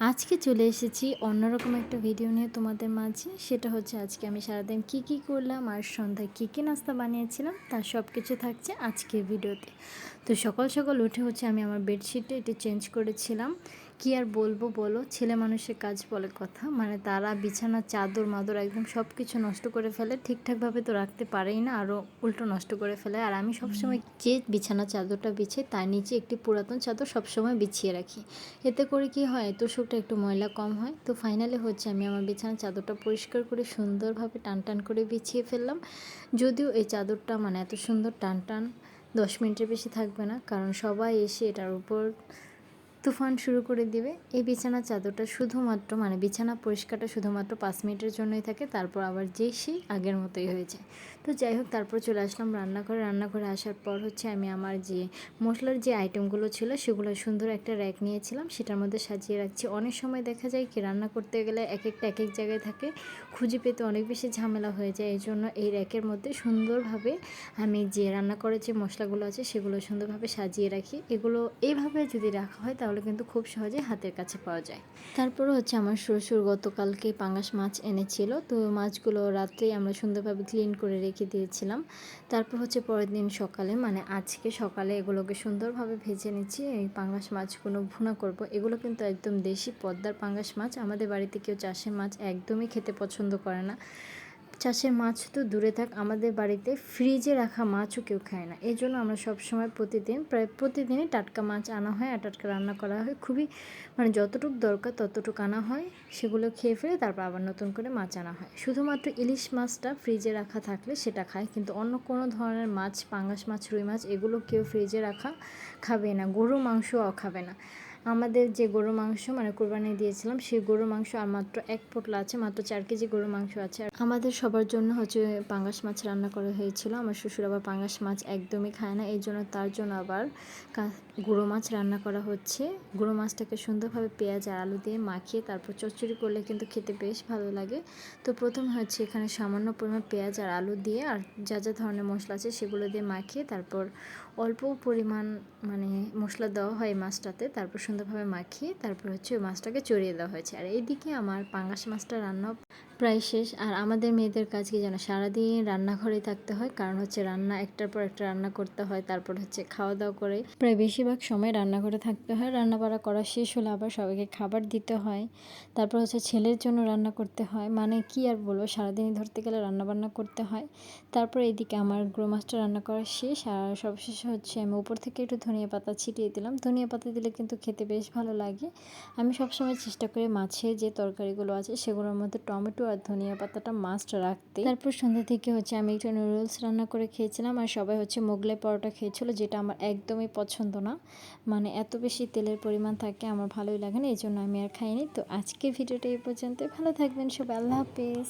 আজকে চলে এসেছি অন্যরকম একটা ভিডিও নিয়ে তোমাদের মাঝে। সেটা হচ্ছে আজকে আমি সারাদিন কি কি করলাম আর সন্ধ্যায় কী কী নাস্তা বানিয়েছিলাম, তার সব কিছু থাকছে আজকে ভিডিওতে তো। সকাল সকাল উঠে হচ্ছে আমি আমার বেডশিটটা এটি চেঞ্জ করেছিলাম। কি আর বলব বলো? ছেলে মানুষের কাজ বলে কথা। মানে তারা বিছানা চাদর মাদর একদম সব কিছু নষ্ট করে ফেলে। ঠিকঠাকভাবে তো রাখতে পারেই না আরও উল্টো নষ্ট করে ফেলে। আর আমি সবসময় যে বিছানা চাদরটা বিছে তার নিচে একটি পুরাতন চাদর সবসময় বিছিয়ে রাখি। এতে করে কি হয় তোষকটা একটু ময়লা কম হয়। তো ফাইনালি হচ্ছে আমি আমার বিছানার চাদরটা পরিষ্কার করে সুন্দরভাবে টান টান করে বিছিয়ে ফেললাম। যদিও এই চাদরটা মানে এত সুন্দর টান টান দশ মিনিটের বেশি থাকবে না। কারণ সবাই এসে এটার উপর তুফান শুরু করে দিবে। এই বিছানা চাদরটা শুধুমাত্র মানে বিছানা পরিষ্কারটা শুধুমাত্র পাঁচ মিনিটের জন্যই থাকে, তারপর আবার যেই সেই আগের মতোই হয়ে যায় তো যাই হোক, তারপর চলে আসলাম রান্নাঘরে। রান্নাঘরে আসার পর হচ্ছে আমি আমার যে মশলার যে আইটেমগুলো ছিল, সেগুলো সুন্দর একটা র্যাক নিয়েছিলাম। সেটার মধ্যে সাজিয়ে রাখছি। অনেক সময় দেখা যায় কি, রান্না করতে গেলে এক একটা এক এক জায়গায় থাকে, খুঁজে পেতে অনেক বেশি ঝামেলা হয়ে যায়। এই জন্য এই র্যাকের মধ্যে সুন্দরভাবে আমি যে রান্না করে যে মশলাগুলো আছে, সেগুলো সুন্দরভাবে সাজিয়ে রাখি। এগুলো এইভাবে যদি রাখা হয়, তাহলে কিন্তু খুব সহজে হাতের কাছে পাওয়া যায়। তারপরে হচ্ছে আমার শ্বশুর গতকালকে পাঙ্গাস মাছ এনেছিল। তো মাছগুলো রাত্রেই আমরা সুন্দরভাবে ক্লিন করে রেখে দিয়েছিলাম। তারপর হচ্ছে পরের দিন সকালে মানে আজকে সকালে এগুলোকে সুন্দরভাবে ভেজে নিচ্ছি। এই পাঙ্গাস মাছগুলো ভুনা করব। এগুলো কিন্তু একদম দেশি পদ্মার পাঙ্গাস মাছ। আমাদের বাড়িতে কেউ চাষের মাছ একদমই খেতে পছন্দ করে না। চাষের মাছ তো দূরে থাক, আমাদের বাড়িতে ফ্রিজে রাখা মাছও কেউ খায় না। এই জন্য আমরা সবসময় প্রতিদিন, প্রায় প্রতিদিনই টাটকা মাছ আনা হয় আর টাটকা রান্না করা হয়। খুবই মানে যতটুকু দরকার ততটুকু আনা হয়, সেগুলো খেয়ে ফেলে তারপর আবার নতুন করে মাছ আনা হয়। শুধুমাত্র ইলিশ মাছটা ফ্রিজে রাখা থাকলে সেটা খায়, কিন্তু অন্য কোনো ধরনের মাছ, পাঙ্গাস মাছ, রুই মাছ, এগুলো কেউ ফ্রিজে রাখা খাবে না গরু মাংসও খাবে না। আমাদের যে গরু মাংস মানে কোরবানি দিয়েছিলাম, সেই গরু মাংস আর মাত্র এক পোটলা আছে, মাত্র চার কেজি গরু মাংস আছে। আর আমাদের সবার জন্য হচ্ছে পাঙ্গাস মাছ রান্না করা হয়েছিল। আমার শ্বশুর আবার পাঙ্গাস মাছ একদমই খায় না, এই জন্য তার জন্য আবার গুঁড়ো মাছ রান্না করা হচ্ছে। গুঁড়ো মাছটাকে সুন্দরভাবে পেঁয়াজ আর আলু দিয়ে মাখিয়ে তারপর চচ্চড়ি করলে কিন্তু খেতে বেশ ভালো লাগে। তো প্রথম হচ্ছে এখানে সামান্য পরিমাণ পেঁয়াজ আর আলু দিয়ে আর যা যা ধরনের মশলা আছে সেগুলো দিয়ে মাখিয়ে তারপর অল্প পরিমাণ মানে মশলা দেওয়া হয় মাছটাতে, তারপর সুন্দরভাবে মাখিয়ে তারপর হচ্ছে ওই মাছটাকে চড়িয়ে দেওয়া হয়েছে। আর এইদিকে আমার পাঙ্গাস মাছটা রান্না প্রায় শেষ। আর আমাদের মেয়েদের কাজ কি যেন সারাদিন রান্নাঘরে থাকতে হয়। কারণ হচ্ছে রান্না, একটার পর একটা রান্না করতে হয়। তারপর হচ্ছে খাওয়া দাওয়া করে প্রায় বেশিরভাগ সময় রান্নাঘরে থাকতে হয়। রান্না বাড়া করা শেষ হলে আবার সবাইকে খাবার দিতে হয়। তারপর হচ্ছে ছেলের জন্য রান্না করতে হয়। মানে কি আর বলব? সারাদিনই ধরতে গেলে রান্না বান্না করতে হয়। তারপর এদিকে আমার গ্রো মাছটা রান্না করা শেষ। আর সবশেষে হচ্ছে আমি উপর থেকে একটু ধনিয়া পাতা ছিটিয়ে দিলাম। ধনিয়া পাতা দিলে কিন্তু খেতে বেশ ভালো লাগে। আমি সবসময় চেষ্টা করি মাছের যে তরকারিগুলো আছে, সেগুলোর মধ্যে টমেটো আর ধনিয়া পাতাটা মাস্ট রাখতে। তারপর সন্ধ্যা থেকে হচ্ছে আমি একটু নুডলস রান্না করে খেয়েছিলাম আর সবাই হচ্ছে মোগলাই পরোটা খেয়েছিল, যেটা আমার একদমই পছন্দ না। মানে এত বেশি তেলের পরিমাণ থাকে, আমার ভালোই লাগে না, এই জন্য আমি আর খাইনি। তো আজকের ভিডিওটা এই পর্যন্ত ভালো থাকবেন সবাই, আল্লাহ হাফেজ।